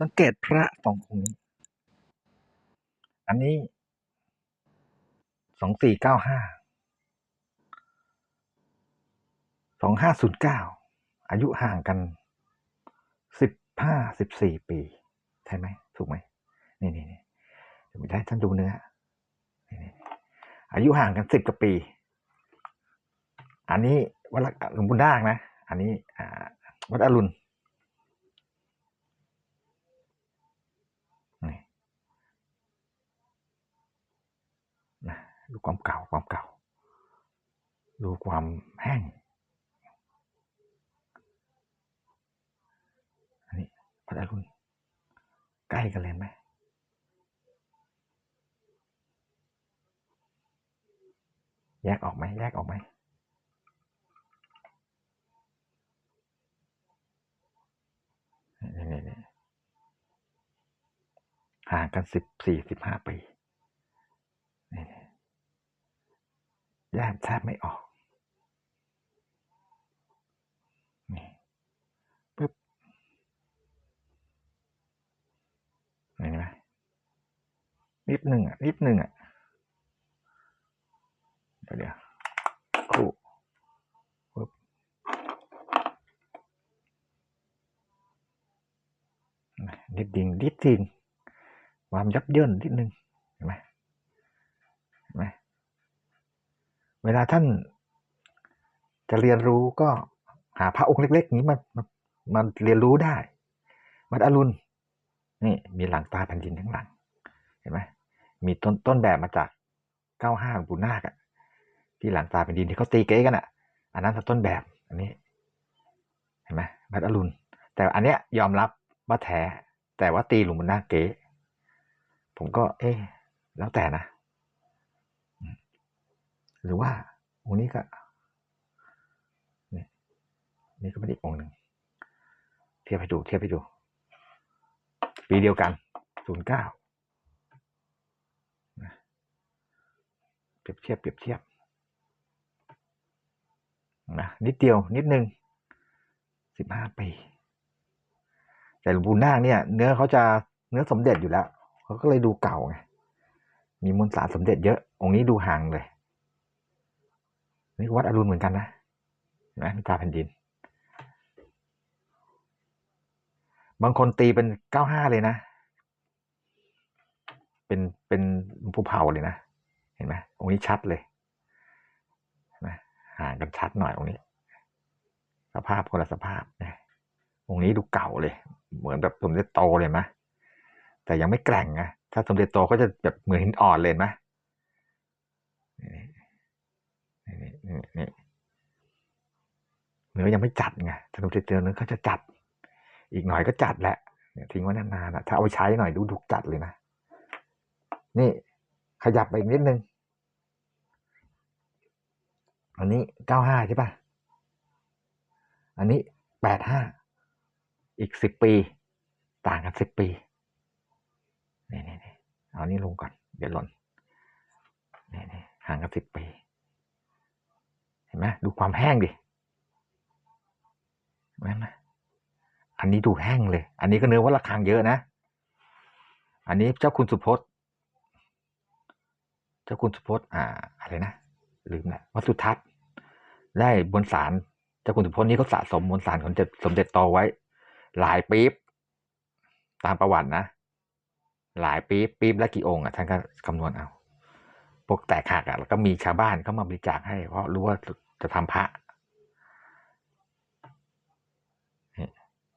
สังเกตพระสององค์นี้ อันนี้สองสี่เก้าห้าสองห้าศูนย์เก้าอายุห่างกันสิบห้าสิบสี่ปี ใช่ไหมถูกไหมนี่นี่นี่เดี๋ยวไม่ได้ท่านดูเนื้อนี่นี่อายุห่างกันสิบกว่าปี อันนี้วัดหลวงปู่นาคนะ อันนี้วัดอรุณนี่นะ ดูความเก่าความเก่า ดูความแห้งอันนี้วัดอรุณใกล้กันเลยไหมแยกออกไหมแยกออกไหมนี่นี่นี่ห่างกันสิบสี่สิบห้าปีนี่นี่ แยกแทบไม่ออก นี่ปึ๊บเห็นไหมนิดหนึ่งอะ นิดหนึ่งอะ เดี๋ยวเดี๋ยวครูปึ๊บนิดดิ่งนิดดิงความยับเยินนิดหนึ่งหมเห็นไหม เวลาท่านจะเรียนรู้ก็หาพระองค์เล็ก ๆ นี้มามามาเรียนรู้ได้วัดอรุณนี่มีหลังตาแผ่นดินทั้งหลัง เห็นไหมมีต้นต้นแบบมาจากเก้าห้าหลวงปู่นาคอะที่หลังตาเป็นดินที่เขาตีเก๊กันอะอันนั้นคือต้นแบบอันนี้ เห็นไหมวัดอรุณ แต่อันเนี้ยยอมรับว่าแท้แต่ว่าตีหลวงบนหน้าเก๊ผมก็ เอ๊แล้วแต่นะ หรือว่าองค์นี้ก็นี่นี่ก็เป็นอีกองค์หนึ่งเทียบให้ดูเทียบให้ดู ปีเดียวกันศูนย์เก้าเปรียบเทียบเปรียบเทียบนะนิดเดียวนิดนึงสิบห้าปี แต่หลวงปู่นาคเนี่ย เนื้อเขาจะเนื้อสมเด็จอยู่แล้วเขาก็เลยดูเก่าไงมีมวลสารสมเด็จเยอะ องค์นี้ดูห่างเลย นี่วัดอรุณเหมือนกันนะเห็นไหมมีตาแผ่นดิน บางคนตีเป็นเก้าห้าเลยนะ เป็นเป็นหลวงปู่เผาเลยนะ เห็นไหมองค์นี้ชัดเลยห่างกันชัดหน่อยองค์นี้ สภาพคนละสภาพนะองค์นี้ดูเก่าเลย เหมือนแบบสมเด็จโตเลยไหมแต่ยังไม่แกร่งนะถ้าสมเด็จโตก็จะแบบเหมือนหินอ่อนเลยมะนี่ นี่นี่นี่เนื้อยังไม่จัดไงถ้าสมเด็จโตเนื้อเขาจะจัด อีกหน่อยก็จัดแหละเนี่ยทิ้งไว้นานๆนะถ้าเอาไปใช้หน่อยดูดุจัดเลยนะ นี่ขยับไปอีกนิดนึง อันนี้เก้าห้าใช่ป่ะอันนี้แปดห้า อีกสิบปี ต่างกันสิบปี นี่นี่นี่เอานี้ลงก่อน เดี๋ยวหล่นนี่นี่ห่างกันสิบปี ห็นไหมดูความแห้งดิเห็นไหมอันนี้ดูแห้งเลย อันนี้ก็เนื้อว่าระคังเยอะนะ อันนี้เจ้าคุณสุพจน์ เจ้าคุณสุพจน์อ่าอะไรนะลืมแหละวัสุทัศน์ได้บนสารเจ้าคุณสุพจน์นี้เขาสะสมบนสารของเจ็ดสมเด็จโตไว้ หลายปี๊บตามประวัตินะ หลายปี๊บปี๊บละกี่องค์อะท่านก็คำนวณเอาพวกแตกหักอะแล้วก็มีชาวบ้านเข้ามาบริจาคให้ เพราะรู้ว่า จะทำพระ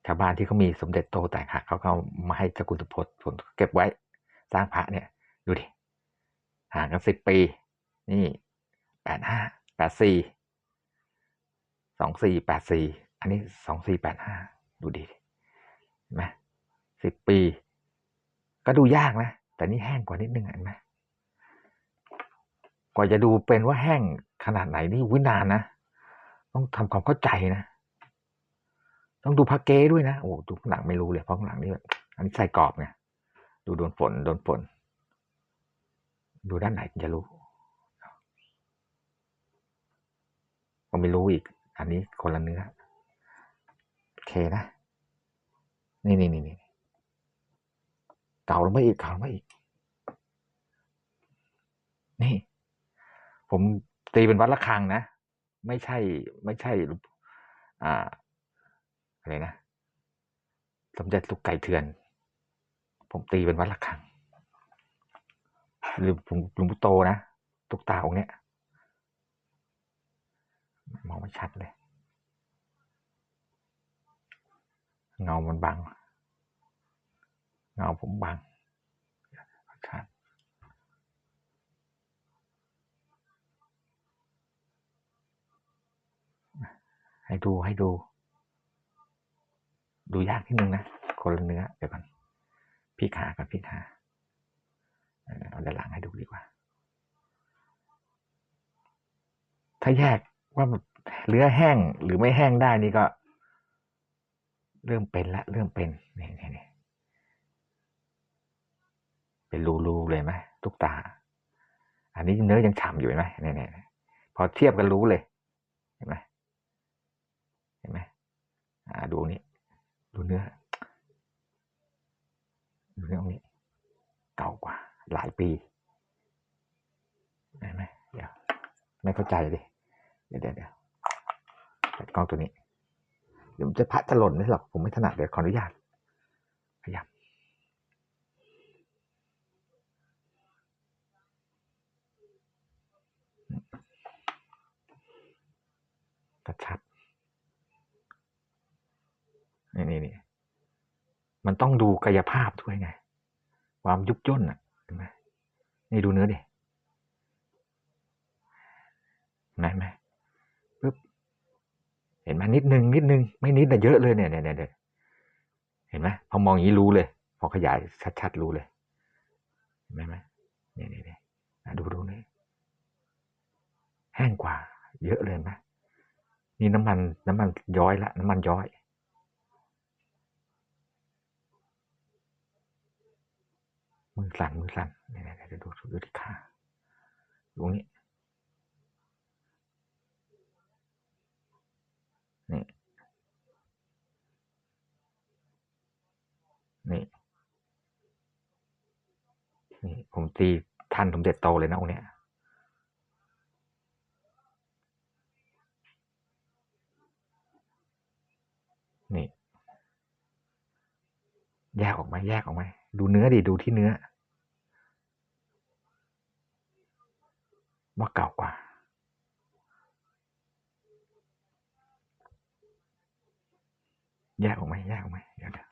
ชาวบ้านที่เขามีสมเด็จโตแตกหักเขาก็มาให้เจ้าคุณสุพจน์เก็บไว้สร้างพระเนี่ย ดูดิห่างกันสิบปี นี่แปดห้าแปดสี่สองสี่แปดสี่อันนี้สองสี่แปดห้าดูดีเห็นไหมสิบปี ก็ดูยากนะ แต่นี่แห้งกว่านิดนึงเห็นไหม กว่าจะดูเป็นว่าแห้งขนาดไหนนี่วินานนะ ต้องทำความเข้าใจนะ ต้องดูพระเก้ด้วยนะ โอ้ดูข้างหลังไม่รู้เลยเพราะข้างหลังนี่อันนี้ใส่กรอบไง ดูโดนฝนโดนฝน ดูด้านไหนจะรู้ก็ไม่รู้อีก อันนี้คนละเนื้อ โอเคนะ นี่นี่นี่นี่เก่าลงไปอีกเก่าลงไปอีก นี่ ผมตีเป็นวัดระฆังนะ ไม่ใช่ ไม่ใช่อ่าอะไรนะสมเด็จสุกไก่เถื่อน ผมตีเป็นวัดระฆังหรือหลวงหลวงปู่โตนะตุกตาองค์เนี้ยมองไม่ชัดเลย เงามันบัง เงาผมบังชัด ให้ดูให้ดู ดูยากนิดนึงนะคนละเนื้อเดี๋ยวก่อนพี่ขากับพี่ขาเอาด้านหลังให้ดูดีกว่า ถ้าแยกว่าเนื้อแห้งหรือไม่แห้งได้นี่ก็ เริ่มเป็นละ เริ่มเป็นนี่นี่นี่เป็นรูๆเลยไหมทุกตา อันนี้เนื้อยังฉ่ำอยู่ไหมนี่นี่นี่พอเทียบกันรู้เลย เห็นไหมเห็นไหม ดูนี้ ดูเนื้อ ดูเนื้อตรงนี้ เก่ากว่า หลายปีเห็นไหมเดี๋ยวไม่เข้าใจดิเดี๋ยวเดี๋ยวเดี๋ยวเปิดกล้องตัวนี้ เดี๋ยวมันจะพัดจะหล่นไม่หรอกผมไม่ถนัดเดี๋ยวขออนุญาตพยายามกระชับ นี่นี่มันต้องดูกายภาพด้วยไง ความยุบย่นอะเห็นไหมนี่ดูเนื้อดิเห็นไหมเห็นไหมปึ๊บเห็นไหมนิดนึงนิดนึงไม่นิดแต่เยอะเลยเนี่ยเนี่ยเนี่ยเห็นไหมพอมองอย่างนี้รู้เลย พอขยายชัดๆรู้เลยเห็นไหมไหมเนี่ยเนี่ยเนี่ยดูดูนี่แห้งกว่า เยอะเลยไหมนี่น้ำมัน น้ำมันย้อยละ น้ำมันย้อย มือสั่นมือสั่นเนี่ยเนี่ยเดี๋ยวดูดูที่ขาดูตรงนี้นี่นี่นี่ผมตีทันสมเด็จโตเลยนะองค์เนี้ยนี่ แยกออกไหมแยกออกไหมดูเนื้อดิดูที่เนื้อ ว่าเก่ากว่า แยกออกไหมแยกออกไหมเดี๋ยวเดี๋ยว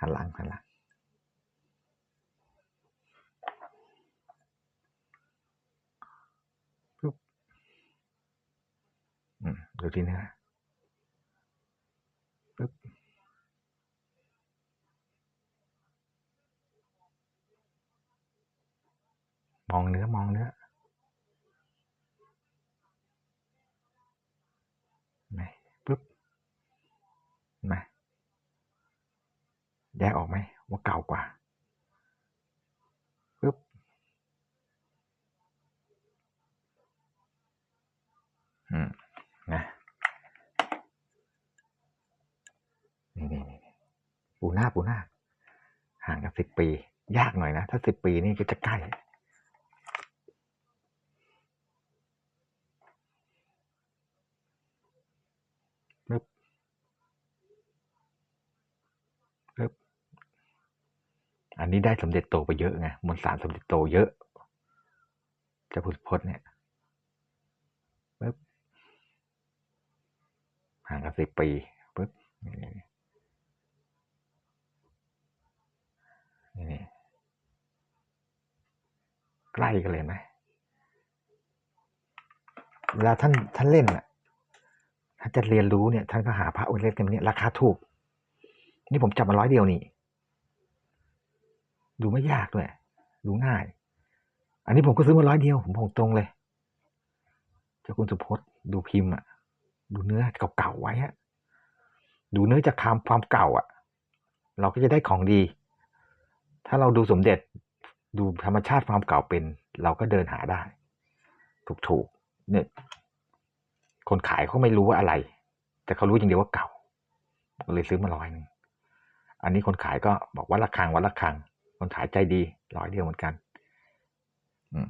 หันหลังหันหลังปุ๊บอืมดูที่เนื้อปุ๊บมองเนื้อมองเนื้อไหมปุ๊บเห็นไหม แยกออกไหมว่าเก่ากว่าปึ๊บอืมนะนี่นี่นี่ปูหน้าปูหน้า ห่างกันสิบปี ยากหน่อยนะ ถ้าสิบปีนี่ก็จะใกล้ ปึ๊บปึ๊บ อั นนี้ได้สมเด็จโตไปเยอะไงมวลสารสมเด็จโตเยอะจะพุทธพจน์เนี่ยปึ๊บห่างกันสิบปีปึ๊บนี่นี่นี่ใกล้กันเลยไหมเวลาท่านท่านเล่นอะถ้านจะเรียนรู้เนี่ยท่านก็หาพระองค์เล็กกันเนี่ยราคาถูก นี่ผมจับมาร้อยเดียวนี่ ดูไม่ยากด้วยดูง่าย อันนี้ผมก็ซื้อมาร้อยเดียว ผมบอกตรงเลย เจ้าคุณสุพจน์ดูพิมพ์อะ ดูเนื้อเก่าๆไว้ฮะดูเนื้อจากความความเก่าอะ เราก็จะได้ของดี ถ้าเราดูสมเด็จดูธรรมชาติความเก่าเป็น เราก็เดินหาได้ ถูกๆเนี่ยคนขายเขาไม่รู้ว่าอะไร แต่เขารู้อย่างเดียวว่าเก่า ก็เลยซื้อมาร้อยหนึงอันนี้คนขายก็บอกว่าระฆังวัดระฆัง คนขายใจดีร้อยเดียวเหมือนกัน อืม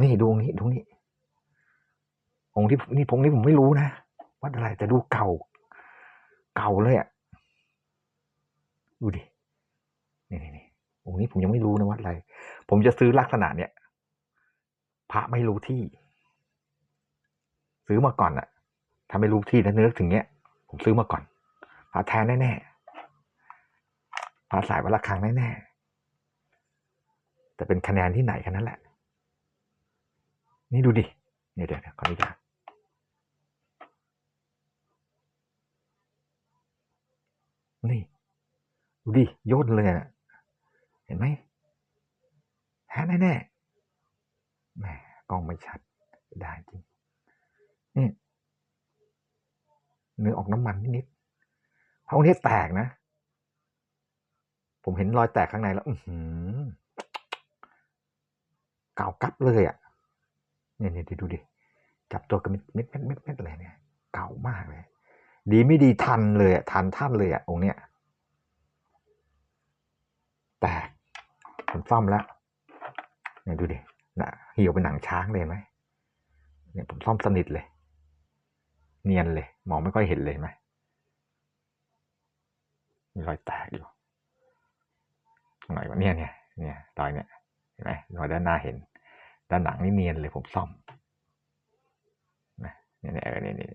นี่ดูองค์นี้ดูนี้องค์ที่นี่ผมนี่ผมไม่รู้นะวัดอะไรแต่ดูเก่า เก่าเลยอะดูดินี่นี่นี่องค์นี้ผมยังไม่รู้นะวัดอะไร ผมจะซื้อลักษณะเนี่ยพระไม่รู้ที่ ซื้อมาก่อนอะถ้าไม่รู้ที่แล้วนึกถึงเนี้ย ผมซื้อมาก่อนพระแท้แน่ๆพระสายวัดระฆังแน่ๆ แต่เป็นคะแนนที่ไหนแค่นั้นแหละ นี่ดูดิเนี่ยเดี๋ยวเดี๋ยวขออนุญาตนี่ ดูดิย่นเลยนะเห็นไหมแท้แน่แหมกล้องไม่ชัดได้จริง นี่เนื้อออกน้ำมันนิดๆเพราะองค์นี้แตกนะ ผมเห็นรอยแตกข้างในแล้ว อือหือ เก่ากั๊บเลยอะเนี่ยเนี่ยดูดิจับตัวกันเม็ดเม็ดเม็ดเม็ดเลยเนี่ย เก่ามากเลย ดีไม่ดีทันเลยอะทันท่านเลยอะองค์เนี้ยแตกผมซ่อมแล้วเนี่ยดูดินะเหี่ยวเป็นหนังช้างเลยไหมเนี่ยผมซ่อมสนิทเลย เนียนเลย มองไม่ค่อยเห็นเลยไหมมีรอยแตกอยู่ตรงไหนวะเนี่ยเนี่ยเนี่ยรอยเนี่ย เห็นไหมรอยด้านหน้าเห็น ด้านหลังนี่เนียนเลยผมซ่อมนะเนี่ยเนี่ยเออเนี่ยเนี่ย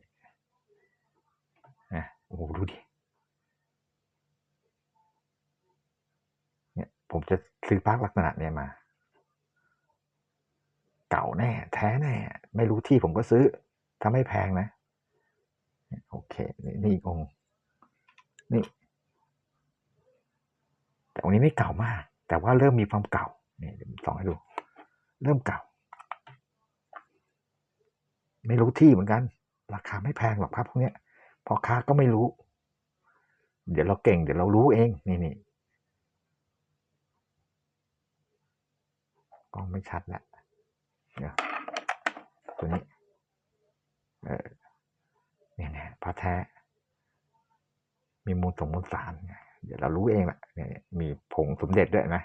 นะโอ้โหดูดิเนี่ยผมจะซื้อพระลักษณะเนี่ยมา เก่าแน่ แท้แน่ ไม่รู้ที่ผมก็ซื้อถ้าไม่แพงนะ โอเค นี่นี่อีกองนี่แต่องค์นี้ไม่เก่ามาก แต่ว่าเริ่มมีความเก่า นี่เดี๋ยวผมส่องให้ดู เริ่มเก่า ไม่รู้ที่เหมือนกัน ราคาไม่แพงหรอกครับพวกเนี้ยพอค้าก็ไม่รู้ เดี๋ยวเราเก่งเดี๋ยวเรารู้เอง นี่นี่กล้องไม่ชัดแล้วเดี๋ยตัวนี้ เออเนี่ยเนี่ยพระแท้ มีมูลสมมูลสาร เดี๋ยวเรารู้เองแหละเนี่ยมีผงสมเด็จด้วยนะ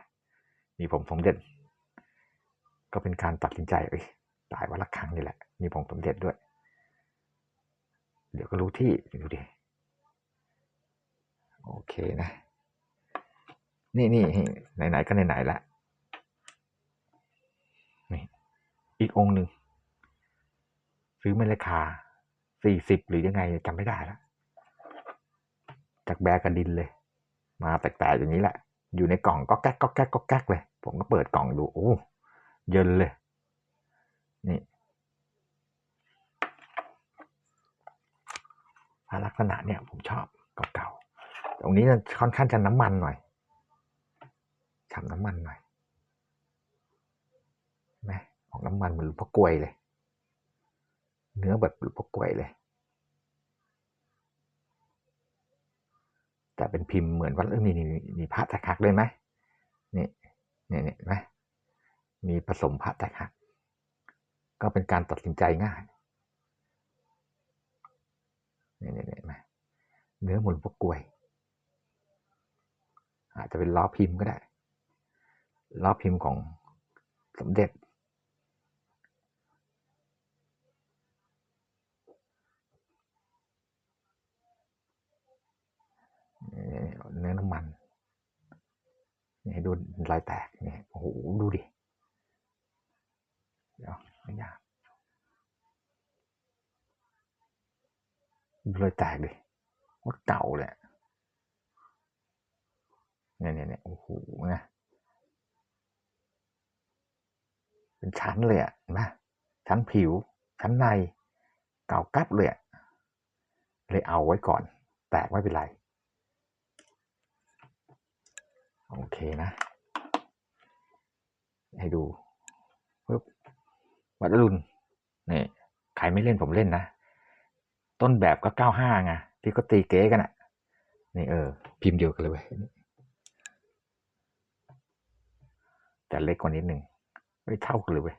มีผงสมเด็จ ก็เป็นการตัดสินใจเอ้ยตายวันละครั้งนี่แหละ มีผงสมเด็จด้วย เดี๋ยวก็รู้ที่ดูดิโอเคนะ นี่นี่ไหนๆก็ไหนๆละนี่อีกองหนึ่งซื้อไม่ราคาสี่สิบหรือยังไงจำไม่ได้แล้วจากแบกระดินเลย มาแตกๆอย่างนี้แหละ อยู่ในกล่องก็แก๊กก็แก๊กก็แก๊กเลย ผมก็เปิดกล่องดูโอ้เยินเลย นี่ลักษณะเนี่ยผมชอบเก่าๆ ตรงนี้ค่อนข้างจะน้ำมันหน่อยฉ่ำน้ำมันหน่อยไหมออกน้ำมันเหมือนหลวงพ่อกล้วยเลย เนื้อแบบหลวงพ่อกล้วยเลย แต่เป็นพิมพ์เหมือนว่าเออมีมีพระแตกหักเลยไหมนี่นี่นี่ไหมมีผสมพระแตกหัก ก็เป็นการตัดสินใจง่ายนี่นี่นี่ไหมเนื้อหมุนพวกกล้วย อาจจะเป็นล้อพิมพ์ก็ได้ล้อพิมพ์ของสมเด็จ เนื้อน้ำมันนี่ดูรอยแตกนี่โอ้โหดูดิเดี๋ยวไม่ยากดูรอยแตกดิว่าเก่าเลยเนี่ยเนี่ยเนี่ยโอ้โหนะเป็นชั้นเลยอะเห็นไหมชั้นผิว ชั้นใน เก่ากับเลยอะเลยเอาไว้ก่อน แตกไม่เป็นไร โอเคนะ ให้ดูปึ๊บวัดอรุณนี่ใครไม่เล่นผมเล่นนะ ต้นแบบก็เก้าห้าไงที่ก็ตีเก๊กันอะ นี่เออ พิมพ์เดียวกันเลยเว้ยแต่เล็กกว่านิดหนึ่งไม่เท่ากันเลยเว้ย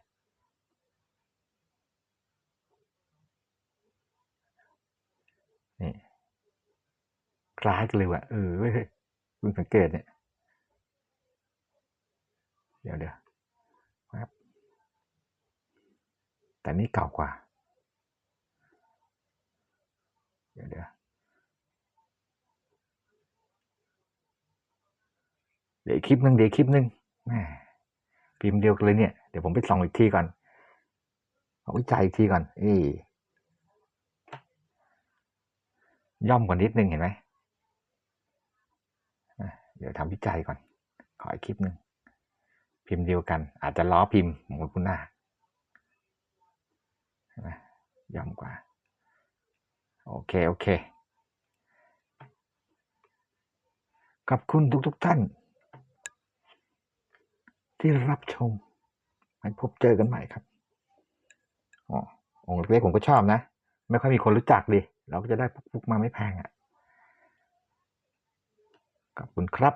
นี่คล้ายกันเลยว่ะเออเว้ยคุณสังเกตเนี่ย เดี๋ยวเดี๋ยวครับแต่นี่เก่ากว่า เดี๋ยวเดี๋ยวเดี๋ยวคลิปหนึ่งเดี๋ยวคลิปหนึ่งแหมพิมพ์เดียวกันเลยเนี่ย เดี๋ยวผมไปส่องอีกทีก่อนเอาวิจัยอีกทีก่อนอ้ย่อมกว่านิดนึงเห็นไหมเดี๋ยวทำวิจัยก่อน ขออีกคลิปหนึ่ง พิมพ์เดียวกัน อาจจะล้อพิมพ์ของคุณหน้าเห็นไหมย่อมกว่า โอเค โอเค ขอบคุณทุกๆทท่าน ที่รับชมไว้พบเจอกันใหม่ครับอ๋อองค์เล็กผมก็ชอบนะ ไม่ค่อยมีคนรู้จักดิเราก็จะได้ปุ๊กๆมาไม่แพงอะขอบคุณครับ